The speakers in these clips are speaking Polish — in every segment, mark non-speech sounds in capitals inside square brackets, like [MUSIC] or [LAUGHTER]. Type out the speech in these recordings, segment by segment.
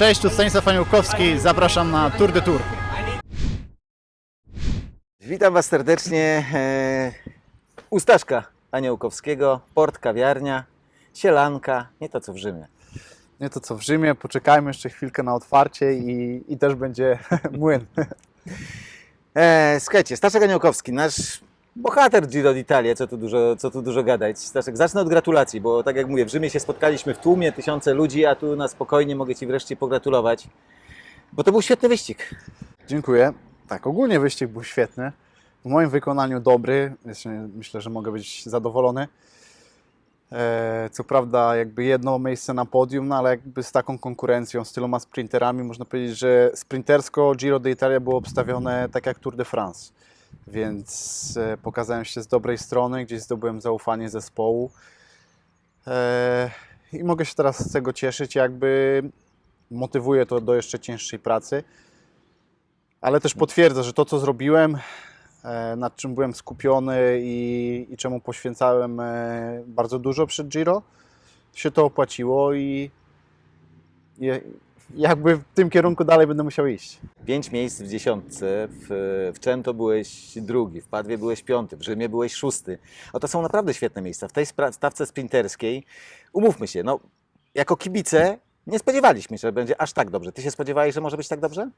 Cześć, tu Stanisław Aniołkowski, zapraszam na Tour de Tour. Witam Was serdecznie. E, u Staszka Aniołkowskiego, port, kawiarnia, sielanka, nie to co w Rzymie. Nie to co w Rzymie, poczekajmy jeszcze chwilkę na otwarcie i, i też będzie [LAUGHS] młyn. E, słuchajcie, Staszek Aniołkowski, nasz bohater Giro d'Italia, co tu, dużo, co tu dużo gadać. Staszek, zacznę od gratulacji, bo tak jak mówię, w Rzymie się spotkaliśmy w tłumie, tysiące ludzi, a tu na spokojnie mogę Ci wreszcie pogratulować, bo to był świetny wyścig. Dziękuję. Tak, ogólnie wyścig był świetny. W moim wykonaniu dobry. Myślę, że mogę być zadowolony. E, Co prawda, jakby jedno miejsce na podium, no ale jakby z taką konkurencją, z tyloma sprinterami, można powiedzieć, że sprintersko Giro d'Italia było obstawione tak jak Tour de France. Więc e, pokazałem się z dobrej strony, gdzieś zdobyłem zaufanie zespołu. E, I mogę się teraz z tego cieszyć, jakby motywuje to do jeszcze cięższej pracy ale też potwierdza, że to, co zrobiłem, e, nad czym byłem skupiony i, i czemu poświęcałem bardzo dużo przed Giro, się to opłaciło i, i jakby w tym kierunku dalej będę musiał iść. Pięć miejsc w dziesiątce, w, w byłeś drugi, w Padwie byłeś piąty, w Rzymie byłeś szósty. O, to są naprawdę świetne miejsca. W tej stawce sprinterskiej, umówmy się, no, jako kibice nie spodziewaliśmy się, że będzie aż tak dobrze. Ty się spodziewałeś, że może być tak dobrze?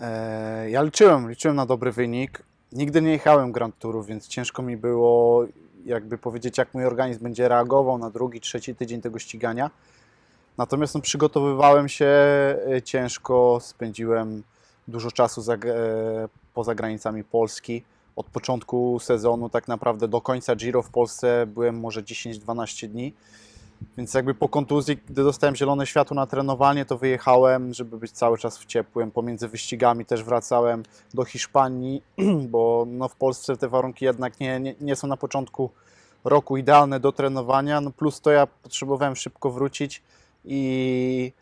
E, Ja liczyłem, liczyłem na dobry wynik. Nigdy nie jechałem Grand Tourów, więc ciężko mi było jakby powiedzieć, jak mój organizm będzie reagował na drugi, trzeci tydzień tego ścigania. Natomiast no, przygotowywałem się e, ciężko, spędziłem dużo czasu za, e, poza granicami Polski. Od początku sezonu, tak naprawdę do końca Giro w Polsce byłem może 10-12 dni. Więc jakby po kontuzji, gdy dostałem zielone światło na trenowanie, to wyjechałem, żeby być cały czas w ciepłym. Pomiędzy wyścigami też wracałem do Hiszpanii, [CLEARS THROAT] bo no w Polsce te warunki jednak nie, nie, nie są na początku roku idealne do trenowania. No plus to ja potrzebowałem szybko wrócić i,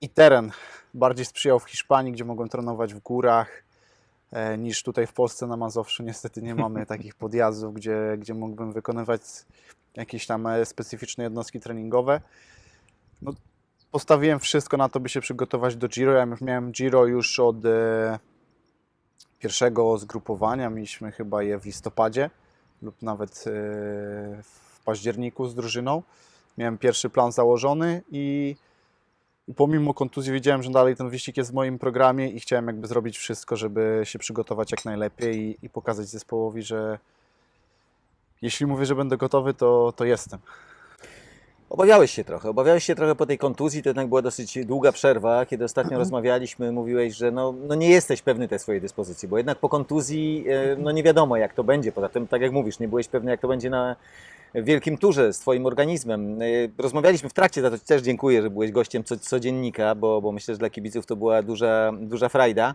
i teren bardziej sprzyjał w Hiszpanii, gdzie mogłem trenować w górach e, niż tutaj w Polsce na Mazowszu. Niestety nie mamy [LAUGHS] takich podjazdów, gdzie, gdzie mógłbym wykonywać jakieś tam e, specyficzne jednostki treningowe. No, postawiłem wszystko na to, by się przygotować do Giro. Ja już miałem Giro już od e, pierwszego zgrupowania. Mieliśmy chyba je w listopadzie lub nawet e, w październiku z drużyną. Miałem pierwszy plan założony i, i pomimo kontuzji wiedziałem, że dalej ten wyścig jest w moim programie i chciałem jakby zrobić wszystko, żeby się przygotować jak najlepiej i, i pokazać zespołowi, że jeśli mówię, że będę gotowy, to, to jestem. Obawiałeś się trochę, obawiałeś się trochę po tej kontuzji, to jednak była dosyć długa przerwa. Kiedy ostatnio rozmawialiśmy, mówiłeś, że no, no nie jesteś pewny tej swojej dyspozycji, bo jednak po kontuzji e, no nie wiadomo jak to będzie. Poza tym, tak jak mówisz, nie byłeś pewny jak to będzie na wielkim turze z Twoim organizmem. E, Rozmawialiśmy w trakcie, za to Ci też dziękuję, że byłeś gościem co, codziennika, bo, bo myślę, że dla kibiców to była duża, duża frajda.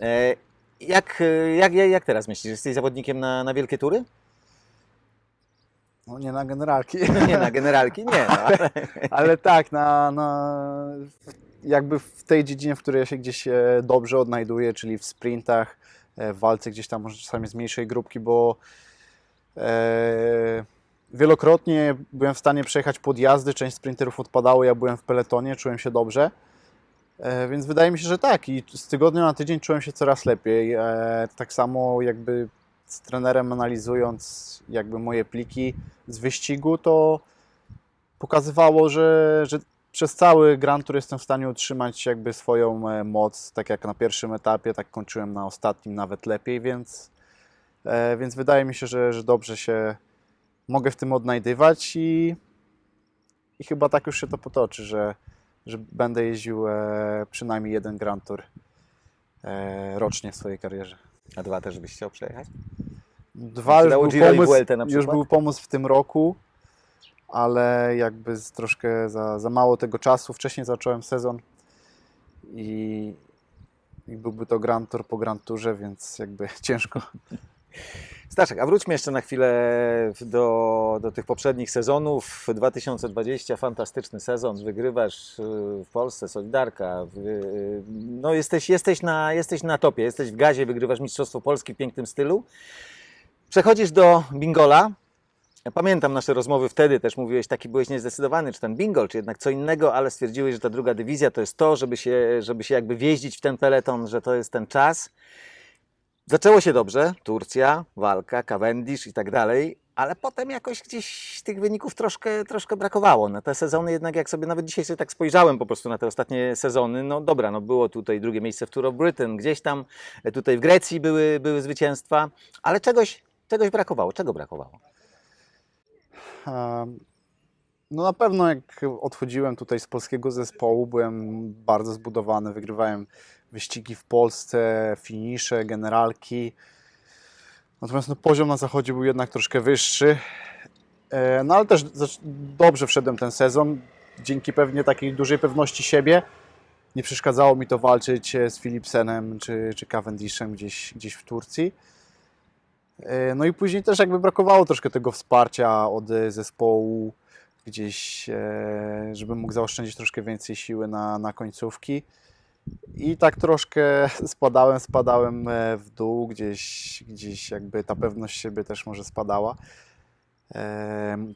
E, Jak, jak, jak, jak teraz myślisz? Jesteś zawodnikiem na, na wielkie tury? No nie na generalki. No [LAUGHS] nie, na generalki nie. No, ale... Ale tak, na, na, jakby w tej dziedzinie, w której ja się gdzieś e, dobrze odnajduję, czyli w sprintach, e, w walce gdzieś tam może czasami z mniejszej grupki, bo e, wielokrotnie byłem w stanie przejechać podjazdy, część sprinterów odpadało, ja byłem w peletonie, czułem się dobrze. E, Więc wydaje mi się, że tak i z tygodnia na tydzień czułem się coraz lepiej. E, Tak samo jakby z trenerem analizując jakby moje pliki z wyścigu, to pokazywało, że, że przez cały Grand Tour jestem w stanie utrzymać jakby swoją e, moc, tak jak na pierwszym etapie, tak kończyłem na ostatnim nawet lepiej, więc, więc wydaje mi się, że, że dobrze się mogę w tym odnajdywać i, i chyba tak już się to potoczy, że, że będę jeździł e, przynajmniej jeden Grand Tour e, rocznie w swojej karierze. A dwa też byś chciał przejechać? Dwa już był, Giro pomysł, już był pomysł w tym roku, ale jakby z troszkę za, za mało tego czasu. Wcześniej zacząłem sezon i, i byłby to Grand Tour po Grand Tourze, więc jakby [LAUGHS] ciężko. Staszek, a wróćmy jeszcze na chwilę do, do tych poprzednich sezonów. 2020, fantastyczny sezon, wygrywasz y, w Polsce, Solidarka. wy- No jesteś, jesteś, na, jesteś na topie, jesteś w gazie, wygrywasz Mistrzostwo Polski w pięknym stylu. Przechodzisz do Bingola. Ja pamiętam nasze rozmowy wtedy, też mówiłeś, taki byłeś niezdecydowany, czy ten bingol, czy jednak co innego, ale stwierdziłeś, że ta druga dywizja to jest to, żeby się, żeby się jakby wjeździć w ten peleton, że to jest ten czas. Zaczęło się dobrze, Turcja, walka, Cavendish i tak dalej, ale potem jakoś gdzieś tych wyników troszkę, troszkę brakowało. Na te sezony jednak, jak sobie nawet dzisiaj sobie tak spojrzałem po prostu na te ostatnie sezony, no dobra, no było tutaj drugie miejsce w Tour of Britain, gdzieś tam, e, tutaj w Grecji były, były zwycięstwa, ale czegoś, czegoś brakowało. Czego brakowało? Em, No na pewno jak odchodziłem tutaj z polskiego zespołu, byłem bardzo zbudowany, wygrywałem wyścigi w Polsce, finisze, generalki. Natomiast no, poziom na zachodzie był jednak troszkę wyższy. E, No ale też dobrze wszedłem ten sezon, dzięki pewnie takiej dużej pewności siebie. Nie przeszkadzało mi to walczyć e, z Philipsenem czy, czy Cavendishem gdzieś, gdzieś w Turcji. E, No i później też jakby brakowało troszkę tego wsparcia od zespołu, gdzieś, żebym mógł zaoszczędzić troszkę więcej siły na, na końcówki. I tak troszkę [LAUGHS] spadałem, spadałem e, w dół, gdzieś, gdzieś jakby ta pewność siebie też może spadała,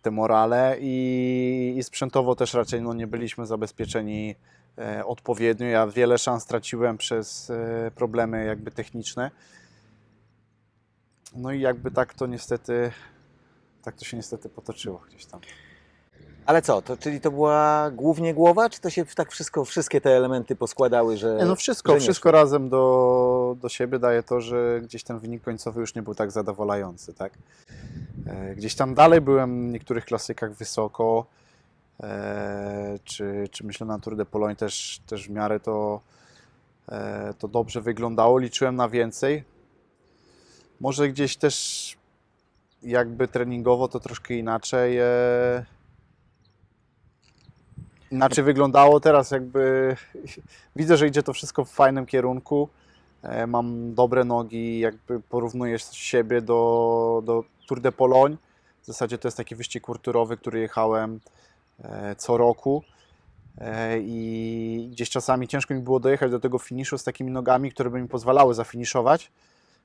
te morale i, i sprzętowo też raczej no, nie byliśmy zabezpieczeni e, odpowiednio. Ja wiele szans straciłem przez e, problemy jakby techniczne. No i jakby tak to niestety, tak to się niestety potoczyło gdzieś tam. Ale co, to, czyli to była głównie głowa, czy to się tak wszystko, wszystkie te elementy poskładały, że... Nie, no wszystko, że nie wszystko szło? razem do, do siebie daje to, że gdzieś ten wynik końcowy już nie był tak zadowalający, tak? E, Gdzieś tam dalej byłem w niektórych klasykach wysoko, e, czy, czy myślę na Tour de Pologne też, też w miarę to, e, to dobrze wyglądało, liczyłem na więcej. Może gdzieś też jakby treningowo to troszkę inaczej inaczej wyglądało teraz jakby [LAUGHS] widzę, że idzie to wszystko w fajnym kierunku. E, Mam dobre nogi, jakby porównuję siebie do, do Tour de Pologne. W zasadzie to jest taki wyścig kulturowy, który jechałem e, co roku. E, I gdzieś czasami ciężko mi było dojechać do tego finiszu z takimi nogami, które by mi pozwalały zafiniszować,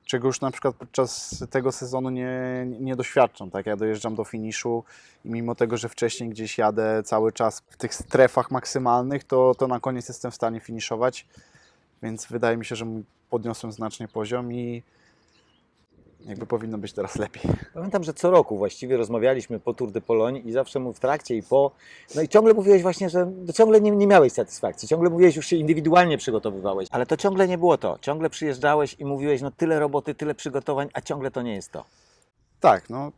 czego już na przykład podczas tego sezonu nie, nie doświadczam. Tak? Ja dojeżdżam do finiszu i mimo tego, że wcześniej gdzieś jadę cały czas w tych strefach maksymalnych, to, to na koniec jestem w stanie finiszować. Więc wydaje mi się, że podniosłem znacznie poziom i jakby powinno być teraz lepiej. Pamiętam, że co roku właściwie rozmawialiśmy po Tour de Pologne i zawsze mu w trakcie i po, no i ciągle mówiłeś właśnie, że no ciągle nie, nie miałeś satysfakcji, ciągle mówiłeś, już się indywidualnie przygotowywałeś, ale to ciągle nie było to, ciągle przyjeżdżałeś i mówiłeś, no tyle roboty, tyle przygotowań, a ciągle to nie jest to. Tak, no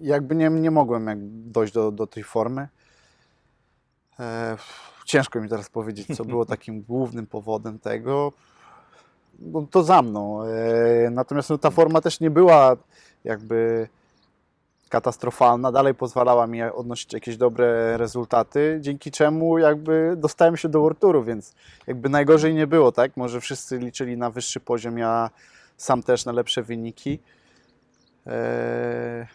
jakby nie, nie mogłem jak dojść do, do tej formy. E, ciężko mi teraz powiedzieć, co było [LAUGHS] takim głównym powodem tego. No, to za mną. E, natomiast no, ta forma też nie była jakby katastrofalna. Dalej pozwalała mi odnosić jakieś dobre rezultaty, dzięki czemu jakby dostałem się do World Touru, więc jakby najgorzej nie było, tak? Może wszyscy liczyli na wyższy poziom, ja sam też na lepsze wyniki. Eee,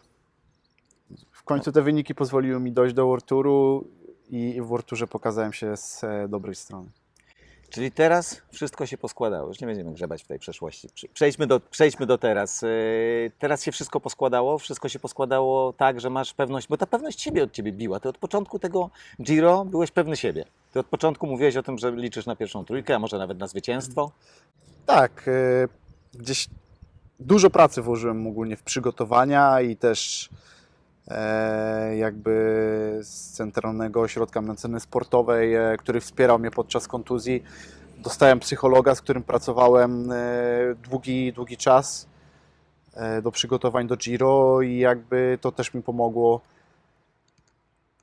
W końcu te wyniki pozwoliły mi dojść do World Touru i w World Tourze pokazałem się z e, dobrej strony. Czyli teraz wszystko się poskładało, już nie będziemy grzebać w tej przeszłości. Prze- Przejdźmy do, przejdźmy do teraz. Yy, Teraz się wszystko poskładało, wszystko się poskładało tak, że masz pewność, bo ta pewność siebie od Ciebie biła. Ty od początku tego Giro byłeś pewny siebie. Ty od początku mówiłeś o tym, że liczysz na pierwszą trójkę, a może nawet na zwycięstwo. Tak, e, gdzieś dużo pracy włożyłem ogólnie w przygotowania i też jakby z Centralnego Ośrodka Medycyny Sportowej, e, który wspierał mnie podczas kontuzji. Dostałem psychologa, z którym pracowałem e, długi, długi czas e, do przygotowań do Giro i jakby to też mi pomogło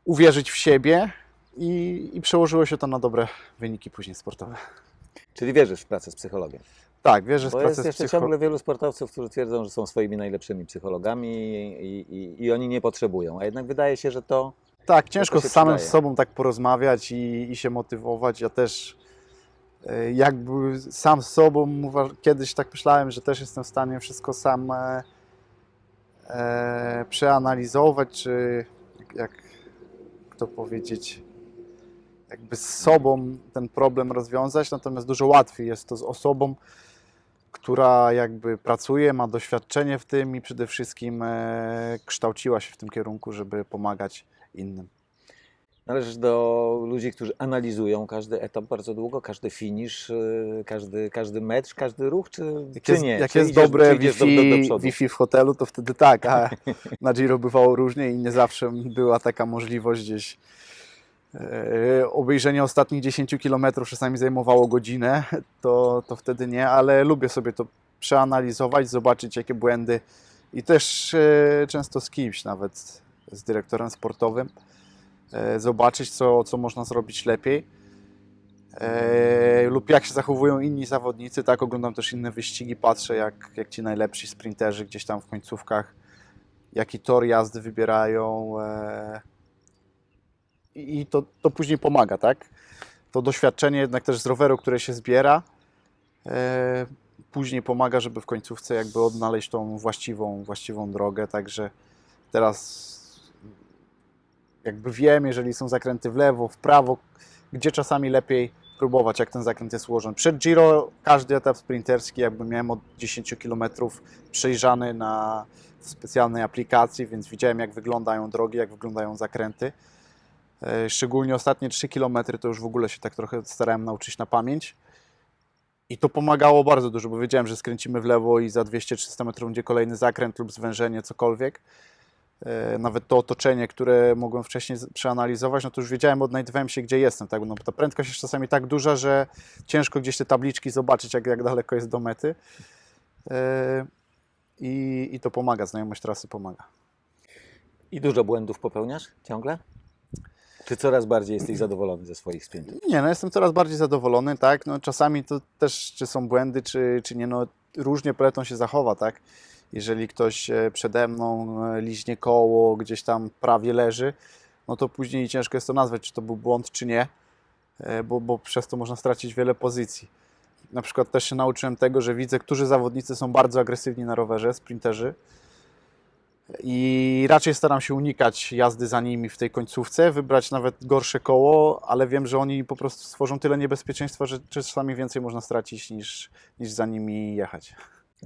uwierzyć w siebie i, i przełożyło się to na dobre wyniki później sportowe. Czyli wierzysz w pracę z psychologiem. Tak, wierzę w Bo pracę jest z jeszcze psycho- ciągle wielu sportowców, którzy twierdzą, że są swoimi najlepszymi psychologami i, i, i oni nie potrzebują. A jednak wydaje się, że to Tak, ciężko się z samym sobą tak porozmawiać i, i się motywować. Ja też e, jakby sam z sobą kiedyś tak myślałem, że też jestem w stanie wszystko sam e, e, przeanalizować, czy jak, jak to powiedzieć, jakby z sobą ten problem rozwiązać, natomiast dużo łatwiej jest to z osobą, która jakby pracuje, ma doświadczenie w tym i przede wszystkim e, kształciła się w tym kierunku, żeby pomagać innym. Należysz do ludzi, którzy analizują każdy etap bardzo długo, każdy finish, y, każdy, każdy mecz, każdy ruch, czy, Jak czy jest, nie? jak Czy jest idziesz- dobre do, do, Wi-Fi, do przodu? Wi-Fi w hotelu, to wtedy tak, a [LAUGHS] na Giro bywało różnie i nie zawsze była taka możliwość gdzieś. E, obejrzenie ostatnich 10 km czasami zajmowało godzinę, [LAUGHS] to, to wtedy nie, ale lubię sobie to przeanalizować, zobaczyć jakie błędy i też e, często z kimś, nawet z dyrektorem sportowym, e, zobaczyć co, co można zrobić lepiej. Lub jak się zachowują inni zawodnicy, tak, oglądam też inne wyścigi, patrzę jak, jak ci najlepsi sprinterzy gdzieś tam w końcówkach, jaki tor jazdy wybierają i to, to później pomaga, tak? To doświadczenie jednak też z roweru, które się zbiera, e, później pomaga, żeby w końcówce jakby odnaleźć tą właściwą, właściwą drogę, także teraz jakby wiem, jeżeli są zakręty w lewo, w prawo, gdzie czasami lepiej próbować, jak ten zakręt jest ułożony. Przed Giro każdy etap sprinterski jakby miałem od 10 km przejrzany na specjalnej aplikacji, więc widziałem jak wyglądają drogi, jak wyglądają zakręty. E, Szczególnie ostatnie 3 km to już w ogóle się tak trochę starałem nauczyć na pamięć. I to pomagało bardzo dużo, bo wiedziałem, że skręcimy w lewo i za 200-300 metrów będzie kolejny zakręt lub zwężenie, cokolwiek. E, Nawet to otoczenie, które mogłem wcześniej przeanalizować, no to już wiedziałem, odnajdywałem się, gdzie jestem. Tak? No, bo ta prędkość jest czasami tak duża, że ciężko gdzieś te tabliczki zobaczyć, jak, jak daleko jest do mety. E, I, I to pomaga, znajomość trasy pomaga. I dużo błędów popełniasz ciągle? Czy coraz bardziej jesteś zadowolony ze swoich sprintów? Nie, no jestem coraz bardziej zadowolony, tak. No, czasami to też, czy są błędy, czy, czy nie, no różnie peleton się zachowa, tak. Jeżeli ktoś e, przede mną e, liźnie koło, gdzieś tam prawie leży, no to później ciężko jest to nazwać, czy to był błąd, czy nie, e, bo, bo przez to można stracić wiele pozycji. Na przykład też się nauczyłem tego, że widzę, którzy zawodnicy są bardzo agresywni na rowerze, sprinterzy, i raczej staram się unikać jazdy za nimi w tej końcówce, wybrać nawet gorsze koło, ale wiem, że oni po prostu stworzą tyle niebezpieczeństwa, że czasami więcej można stracić niż, niż za nimi jechać.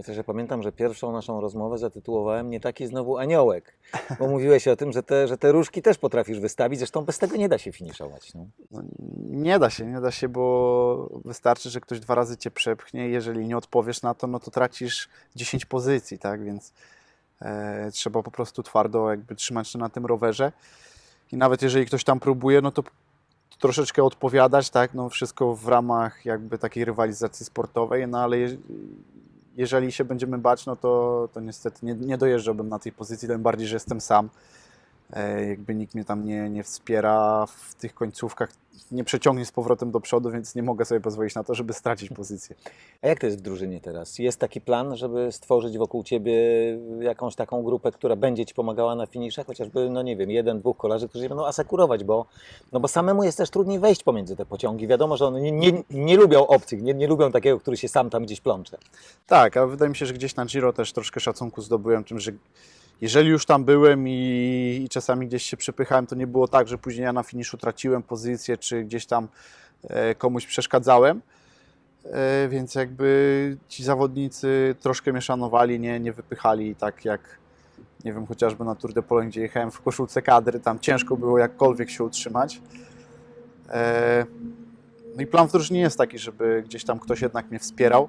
Też ja pamiętam, że pierwszą naszą rozmowę zatytułowałem Nie taki znowu aniołek, bo mówiłeś o tym, że te, że te różki też potrafisz wystawić, zresztą bez tego nie da się finiszować. No. No, nie da się, nie da się, bo wystarczy, że ktoś dwa razy cię przepchnie. Jeżeli nie odpowiesz na to, no to tracisz 10 pozycji, tak? Więc trzeba po prostu twardo jakby trzymać się na tym rowerze. I nawet jeżeli ktoś tam próbuje, no to troszeczkę odpowiadać, tak? No wszystko w ramach jakby takiej rywalizacji sportowej, no ale je, jeżeli się będziemy bać, no to, to niestety nie, nie dojeżdżałbym na tej pozycji, tym bardziej, że jestem sam. E, jakby nikt mnie tam nie, nie wspiera w tych końcówkach, nie przeciągnie z powrotem do przodu, więc nie mogę sobie pozwolić na to, żeby stracić [LAUGHS] pozycję. A jak to jest w drużynie teraz? Jest taki plan, żeby stworzyć wokół Ciebie jakąś taką grupę, która będzie Ci pomagała na finiszach? Chociażby, no nie wiem, jeden, dwóch kolarzy, którzy będą asekurować, bo, no bo samemu jest też trudniej wejść pomiędzy te pociągi. Wiadomo, że one nie, nie, nie lubią obcych, nie, nie lubią takiego, który się sam tam gdzieś plącze. Tak, ale wydaje mi się, że gdzieś na Giro też troszkę szacunku zdobyłem tym, że jeżeli już tam byłem i, i czasami gdzieś się przepychałem, to nie było tak, że później ja na finiszu traciłem pozycję, czy gdzieś tam e, komuś przeszkadzałem. E, więc jakby ci zawodnicy troszkę mnie szanowali, nie, nie wypychali tak jak, nie wiem, chociażby na Tour de Pologne, gdzie jechałem w koszulce kadry, tam ciężko było jakkolwiek się utrzymać. E, no i plan w drużynie jest taki, żeby gdzieś tam ktoś jednak mnie wspierał.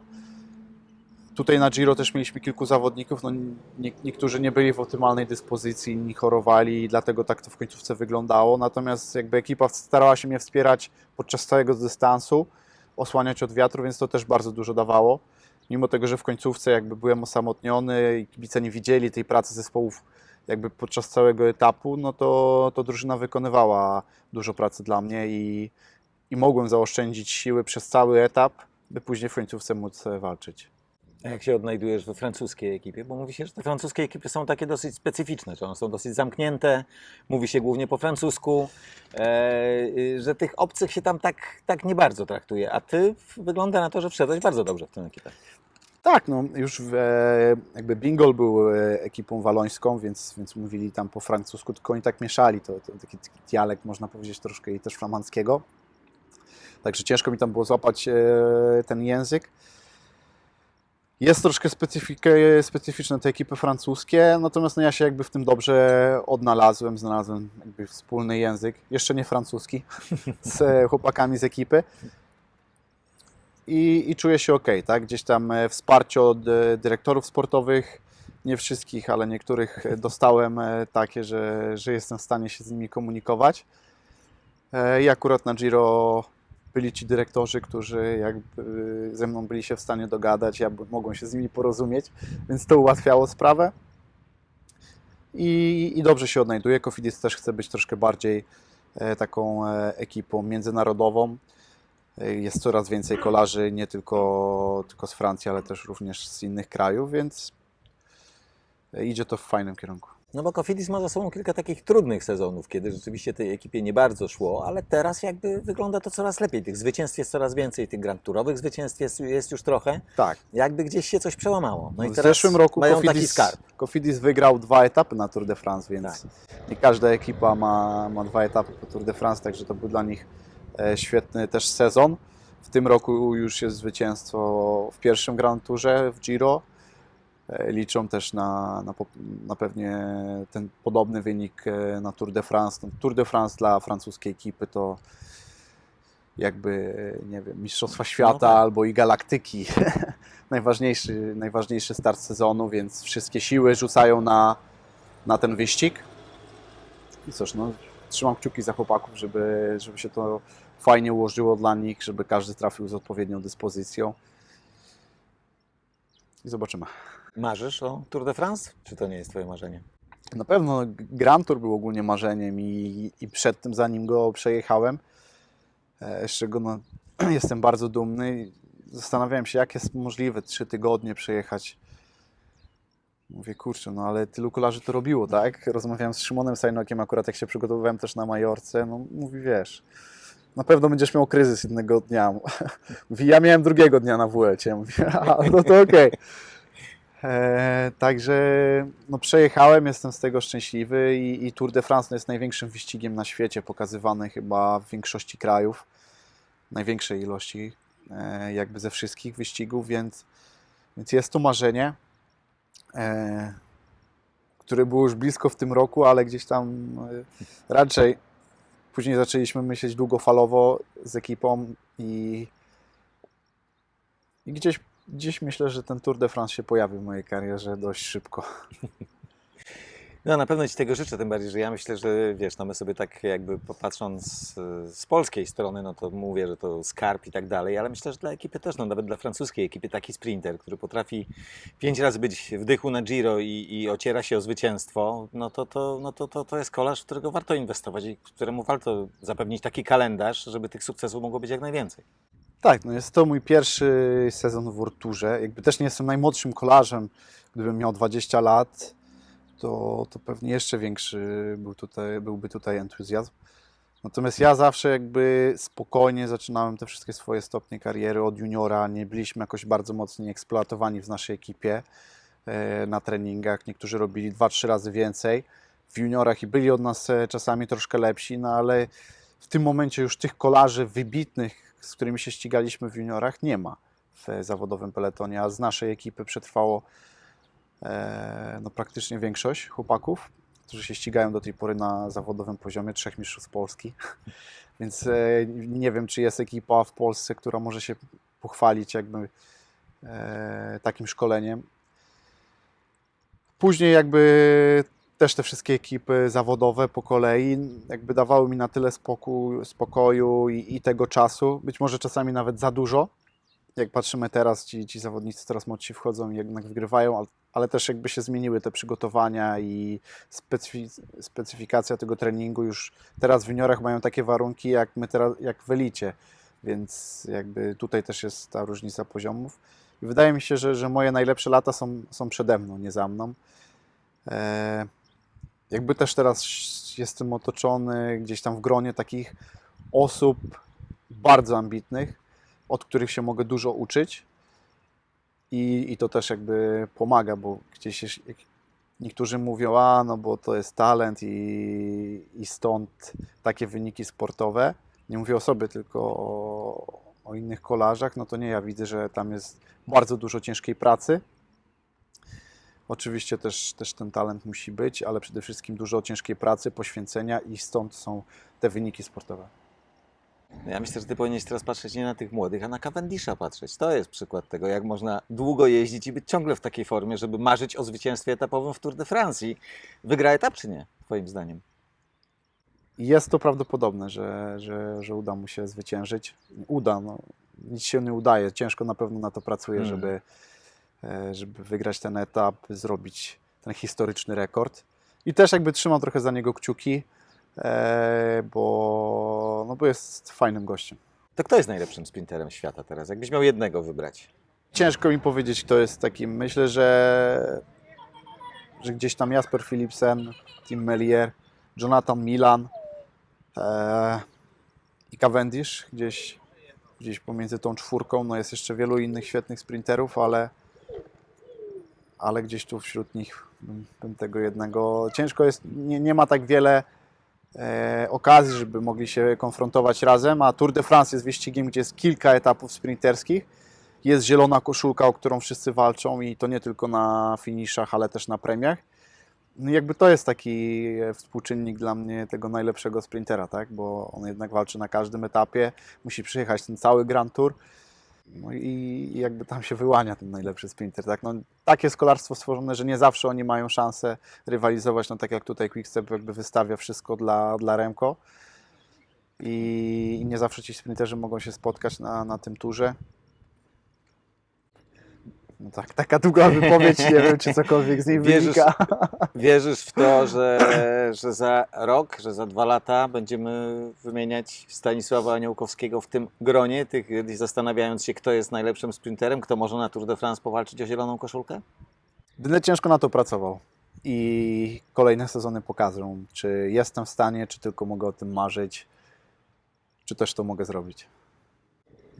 Tutaj na Giro też mieliśmy kilku zawodników, no nie, niektórzy nie byli w optymalnej dyspozycji, inni chorowali i dlatego tak to w końcówce wyglądało. Natomiast jakby ekipa starała się mnie wspierać podczas całego dystansu, osłaniać od wiatru, więc to też bardzo dużo dawało. Mimo tego, że w końcówce jakby byłem osamotniony i kibice nie widzieli tej pracy zespołów jakby podczas całego etapu, no to, to drużyna wykonywała dużo pracy dla mnie i, i mogłem zaoszczędzić siły przez cały etap, by później w końcówce móc e, walczyć. A jak się odnajdujesz we francuskiej ekipie? Bo mówi się, że te francuskie ekipy są takie dosyć specyficzne, że one są dosyć zamknięte, mówi się głównie po francusku, e, y, że tych obcych się tam tak, tak nie bardzo traktuje, a ty wygląda na to, że wszedłeś bardzo dobrze w tę ekipę. Tak, no już w, e, jakby Bingol był e, ekipą walońską, więc, więc mówili tam po francusku, tylko oni tak mieszali, to, to taki dialekt można powiedzieć troszkę i też flamandzkiego. Także ciężko mi tam było złapać e, ten język. Jest troszkę specyficzne te ekipy francuskie, natomiast no ja się jakby w tym dobrze odnalazłem, znalazłem jakby wspólny język, jeszcze nie francuski, [LAUGHS] z chłopakami z ekipy. I, i czuję się ok, tak? Gdzieś tam e, wsparcie od e, dyrektorów sportowych, nie wszystkich, ale niektórych dostałem e, takie, że, że jestem w stanie się z nimi komunikować. I akurat na Giro byli ci dyrektorzy, którzy jakby ze mną byli się w stanie dogadać, ja mogłem się z nimi porozumieć, więc to ułatwiało sprawę. I, i dobrze się odnajduję. Kofidis też chce być troszkę bardziej e, taką e, ekipą międzynarodową. E, Jest coraz więcej kolarzy, nie tylko, tylko z Francji, ale też również z innych krajów, więc idzie to w fajnym kierunku. No bo Kofidis ma za sobą kilka takich trudnych sezonów, kiedy rzeczywiście tej ekipie nie bardzo szło, ale teraz jakby wygląda to coraz lepiej. Tych zwycięstw jest coraz więcej, tych grand turowych zwycięstw jest, jest już trochę. Tak, Jakby gdzieś się coś przełamało. No i w teraz zeszłym roku mają taki Kofidis, skarb. Kofidis wygrał dwa etapy na Tour de France, więc Tak. nie każda ekipa ma, ma dwa etapy po Tour de France, także to był dla nich e, świetny też sezon. W tym roku już jest zwycięstwo w pierwszym Grand Tourze w Giro. E, Liczą też na, na, na pewnie ten podobny wynik e, na Tour de France. Ten Tour de France dla francuskiej ekipy to jakby, e, nie wiem, Mistrzostwa Świata No albo i Galaktyki. [LAUGHS] najważniejszy, najważniejszy start sezonu, więc wszystkie siły rzucają na, na ten wyścig. I cóż, no, trzymam kciuki za chłopaków, żeby, żeby się to fajnie ułożyło dla nich, żeby każdy trafił z odpowiednią dyspozycją. I zobaczymy. Marzysz o Tour de France? Czy to nie jest Twoje marzenie? Na pewno Grand Tour był ogólnie marzeniem i, i przed tym, zanim go przejechałem, e, z czego no, [CLEARS THROAT] jestem bardzo dumny. Zastanawiałem się, jak jest możliwe trzy tygodnie przejechać. Mówię, kurczę, no ale tylu kolarzy to robiło, tak? Rozmawiałem z Szymonem Sajnokiem akurat, jak się przygotowywałem też na Majorce. No mówi, wiesz, na pewno będziesz miał kryzys jednego dnia. [LAUGHS] Mówi, ja miałem drugiego dnia na WL-cie. Mówię, [LAUGHS] a, no to okej. E, Także no, przejechałem, jestem z tego szczęśliwy i, i Tour de France no, jest największym wyścigiem na świecie, pokazywany chyba w większości krajów, największej ilości e, jakby ze wszystkich wyścigów, więc, więc jest to marzenie, e, które było już blisko w tym roku, ale gdzieś tam raczej później zaczęliśmy myśleć długofalowo z ekipą i, i gdzieś Dziś myślę, że ten Tour de France się pojawi w mojej karierze dość szybko. No na pewno Ci tego życzę, tym bardziej, że ja myślę, że wiesz, no my sobie tak jakby popatrząc z, z polskiej strony, no to mówię, że to skarb i tak dalej, ale myślę, że dla ekipy też, no nawet dla francuskiej ekipy taki sprinter, który potrafi pięć razy być w dychu na Giro i, i ociera się o zwycięstwo, no to, to, no to, to, to jest kolarz, w którego warto inwestować i któremu warto zapewnić taki kalendarz, żeby tych sukcesów mogło być jak najwięcej. Tak, no jest to mój pierwszy sezon w Orturze. Jakby też nie jestem najmłodszym kolarzem. Gdybym miał 20 lat, to, to pewnie jeszcze większy był tutaj, byłby tutaj entuzjazm. Natomiast ja zawsze jakby spokojnie zaczynałem te wszystkie swoje stopnie kariery od juniora. Nie byliśmy jakoś bardzo mocno eksploatowani w naszej ekipie e, na treningach. Niektórzy robili 2-3 razy więcej w juniorach i byli od nas e, czasami troszkę lepsi, no ale w tym momencie już tych kolarzy wybitnych, z którymi się ścigaliśmy w juniorach, nie ma w zawodowym peletonie, a z naszej ekipy przetrwało e, no, praktycznie większość chłopaków, którzy się ścigają do tej pory na zawodowym poziomie, trzech mistrzów Polski. [LAUGHS] Więc e, nie wiem, czy jest ekipa w Polsce, która może się pochwalić jakby e, takim szkoleniem. Później jakby też te wszystkie ekipy zawodowe po kolei jakby dawały mi na tyle spokój, spokoju i, i tego czasu, być może czasami nawet za dużo. Jak patrzymy teraz, ci, ci zawodnicy coraz mocniej wchodzą i jednak wygrywają, ale, ale też jakby się zmieniły te przygotowania i specyfi, specyfikacja tego treningu. Już teraz w juniorach mają takie warunki jak my teraz, jak w elicie, więc jakby tutaj też jest ta różnica poziomów. I wydaje mi się, że, że moje najlepsze lata są, są przede mną, nie za mną. E, jakby też teraz jestem otoczony gdzieś tam w gronie takich osób bardzo ambitnych, od których się mogę dużo uczyć i, i to też jakby pomaga, bo gdzieś niektórzy mówią, a no bo to jest talent i, i stąd takie wyniki sportowe. Nie mówię o sobie, tylko o, o innych kolarzach, no to nie, ja widzę, że tam jest bardzo dużo ciężkiej pracy. Oczywiście też, też ten talent musi być, ale przede wszystkim dużo ciężkiej pracy, poświęcenia i stąd są te wyniki sportowe. No Ja myślę, że ty powinieneś teraz patrzeć nie na tych młodych, a na Cavendisha patrzeć. To jest przykład tego, jak można długo jeździć i być ciągle w takiej formie, żeby marzyć o zwycięstwie etapowym w Tour de France. I wygra etap czy nie, twoim zdaniem? Jest to prawdopodobne, że, że, że uda mu się zwyciężyć. Uda, no, nic się nie udaje. Ciężko na pewno na to pracuje, Mhm. żeby, żeby wygrać ten etap, zrobić ten historyczny rekord. I też jakby trzymam trochę za niego kciuki, e, bo, no bo jest fajnym gościem. To kto jest najlepszym sprinterem świata teraz? Jakbyś miał jednego wybrać? Ciężko mi powiedzieć, kto jest takim. Myślę, że, że gdzieś tam Jasper Philipsen, Tim Melier, Jonathan Milan e, i Cavendish gdzieś, gdzieś pomiędzy tą czwórką. No jest jeszcze wielu innych świetnych sprinterów, ale, ale gdzieś tu wśród nich tego jednego. Ciężko jest, nie, nie ma tak wiele e, okazji, żeby mogli się konfrontować razem, a Tour de France jest wyścigiem, gdzie jest kilka etapów sprinterskich jest zielona koszulka, o którą wszyscy walczą i to nie tylko na finiszach, ale też na premiach. No jakby to jest taki e, współczynnik dla mnie tego najlepszego sprintera, tak? Bo on jednak walczy na każdym etapie, musi przyjechać ten cały Grand Tour. No i jakby tam się wyłania ten najlepszy sprinter, tak? No, takie jest kolarstwo stworzone, że nie zawsze oni mają szansę rywalizować, no tak jak tutaj Quickstep jakby wystawia wszystko dla, dla Remco. I, I nie zawsze ci sprinterzy mogą się spotkać na, na tym turze. No tak, taka długa wypowiedź, nie wiem, czy cokolwiek z niej Wierzysz- wynika. Wierzysz w to, że, że za rok, że za dwa lata będziemy wymieniać Stanisława Aniołkowskiego w tym gronie, tych, zastanawiając się, kto jest najlepszym sprinterem, kto może na Tour de France powalczyć o zieloną koszulkę? Będę ciężko na to pracował i kolejne sezony pokażą, czy jestem w stanie, czy tylko mogę o tym marzyć, czy też to mogę zrobić.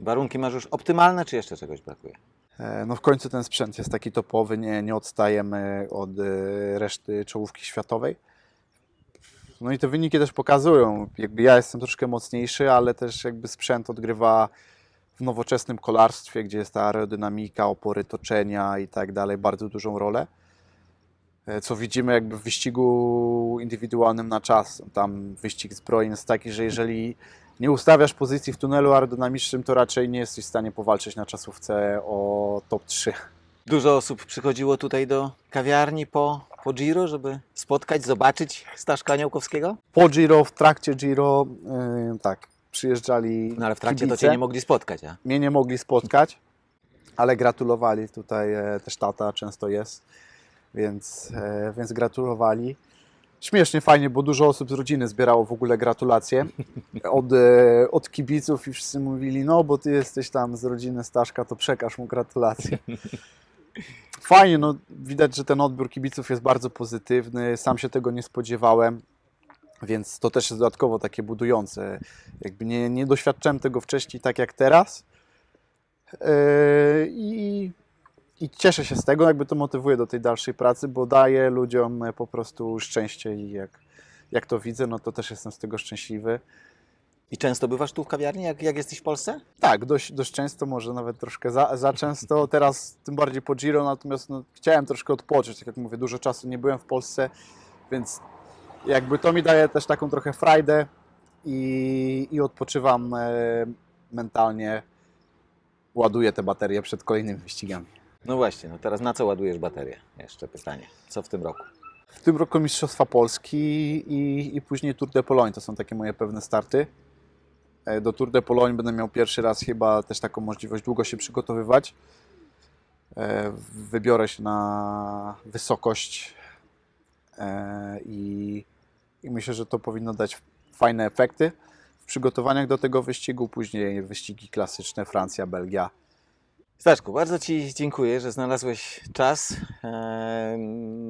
Warunki masz już optymalne, czy jeszcze czegoś brakuje? E, No w końcu ten sprzęt jest taki topowy, nie, nie odstajemy od e, reszty czołówki światowej. No i te wyniki też pokazują, jakby ja jestem troszkę mocniejszy, ale też jakby sprzęt odgrywa w nowoczesnym kolarstwie, gdzie jest ta aerodynamika, opory toczenia i tak dalej, bardzo dużą rolę. E, Co widzimy jakby w wyścigu indywidualnym na czas. Tam wyścig zbrojny jest taki, że jeżeli nie ustawiasz pozycji w tunelu aerodynamicznym, to raczej nie jesteś w stanie powalczyć na czasówce o top 3. Dużo osób przychodziło tutaj do kawiarni po, po Giro, żeby spotkać, zobaczyć Staszka Aniołkowskiego? Po Giro, w trakcie Giro, yy, tak, przyjeżdżali No ale w trakcie to kibice. Cię nie mogli spotkać, a? Mnie nie mogli spotkać, ale gratulowali. Tutaj e, też tata często jest, więc, e, więc gratulowali. Śmiesznie, fajnie, bo dużo osób z rodziny zbierało w ogóle gratulacje od, e, od kibiców i wszyscy mówili, no bo ty jesteś tam z rodziny Staszka, to przekaż mu gratulacje. Fajnie, no widać, że ten odbiór kibiców jest bardzo pozytywny, sam się tego nie spodziewałem, więc to też jest dodatkowo takie budujące. Jakby nie, nie doświadczyłem tego wcześniej tak jak teraz Yy, i, i cieszę się z tego, jakby to motywuje do tej dalszej pracy, bo daje ludziom e, po prostu szczęście i jak, jak to widzę, no to też jestem z tego szczęśliwy. I często bywasz tu w kawiarni, jak, jak jesteś w Polsce? Tak, dość, dość często, może nawet troszkę za, za często, [LAUGHS] teraz tym bardziej po Giro, natomiast no, chciałem troszkę odpocząć, tak jak mówię, dużo czasu nie byłem w Polsce, więc jakby to mi daje też taką trochę frajdę i, i odpoczywam e, mentalnie, ładuję te baterie przed kolejnymi wyścigami. No właśnie, no teraz na co ładujesz baterię? Jeszcze pytanie. Co w tym roku? W tym roku Mistrzostwa Polski i, i później Tour de Pologne. To są takie moje pewne starty. E, Do Tour de Pologne będę miał pierwszy raz chyba też taką możliwość długo się przygotowywać. E, Wybiorę się na wysokość e, i, i myślę, że to powinno dać fajne efekty w przygotowaniach do tego wyścigu. Później wyścigi klasyczne Francja, Belgia. Staszku, bardzo Ci dziękuję, że znalazłeś czas. Eee,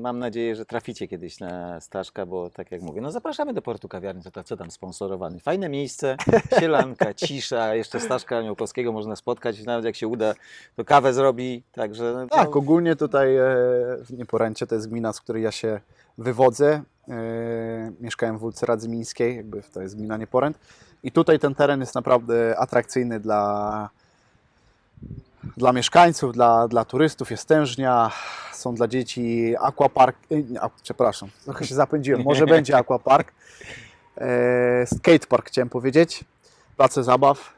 Mam nadzieję, że traficie kiedyś na Staszka, bo tak jak mówię, no zapraszamy do Portu Kawiarni, to, to co tam sponsorowany. Fajne miejsce, sielanka, [LAUGHS] cisza, jeszcze Staszka Aniołkowskiego można spotkać, nawet jak się uda, to kawę zrobi, także... no, Tak, ogólnie tutaj e, w Nieporęcie to jest gmina, z której ja się wywodzę. E, Mieszkałem w Ulce Radzymińskiej, jakby to jest gmina Nieporęt. I tutaj ten teren jest naprawdę atrakcyjny dla, dla mieszkańców, dla, dla turystów. Jest tężnia, są dla dzieci aquapark. y, A, przepraszam, trochę się zapędziłem. Może [LAUGHS] będzie aquapark. E, skatepark chciałem powiedzieć. Place zabaw,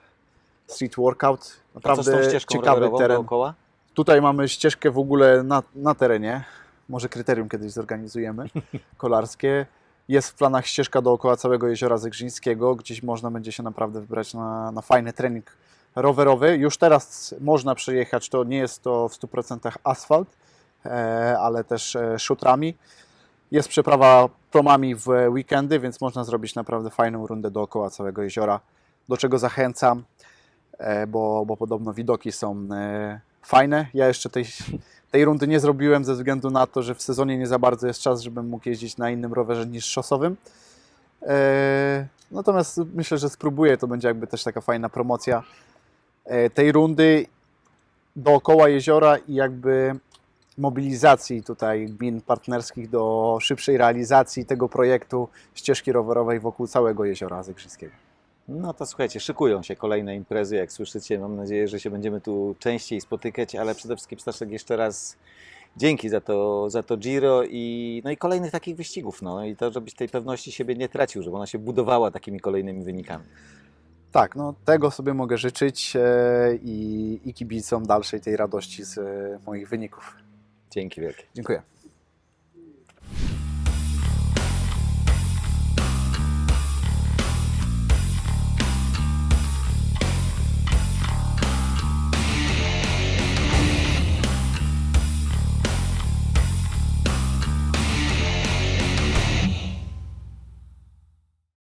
street workout. Naprawdę ciekawy teren. dookoła? Tutaj mamy ścieżkę w ogóle na, na terenie. Może kryterium kiedyś zorganizujemy, [LAUGHS] kolarskie. Jest w planach ścieżka dookoła całego jeziora Zegrzyńskiego. Gdzieś można będzie się naprawdę wybrać na, na fajny trening rowerowy. Już teraz można przejechać, to nie jest to w 100% asfalt, e, ale też e, szutrami. Jest przeprawa promami w weekendy, więc można zrobić naprawdę fajną rundę dookoła całego jeziora, do czego zachęcam, e, bo, bo podobno widoki są fajne. Ja jeszcze tej, tej rundy nie zrobiłem ze względu na to, że w sezonie nie za bardzo jest czas, żebym mógł jeździć na innym rowerze niż szosowym. Natomiast myślę, że spróbuję, to będzie jakby też taka fajna promocja tej rundy dookoła jeziora i jakby mobilizacji tutaj gmin partnerskich do szybszej realizacji tego projektu ścieżki rowerowej wokół całego jeziora Zegrzyńskiego. No to słuchajcie, szykują się kolejne imprezy, jak słyszycie. Mam nadzieję, że się będziemy tu częściej spotykać, ale przede wszystkim Staszek jeszcze raz dzięki za to, za to Giro i, no i kolejnych takich wyścigów. No i to, żebyś tej pewności siebie nie tracił, żeby ona się budowała takimi kolejnymi wynikami. Tak, no tego sobie mogę życzyć e, i, i kibicom dalszej tej radości z e, moich wyników. Dzięki wielkie. Dziękuję.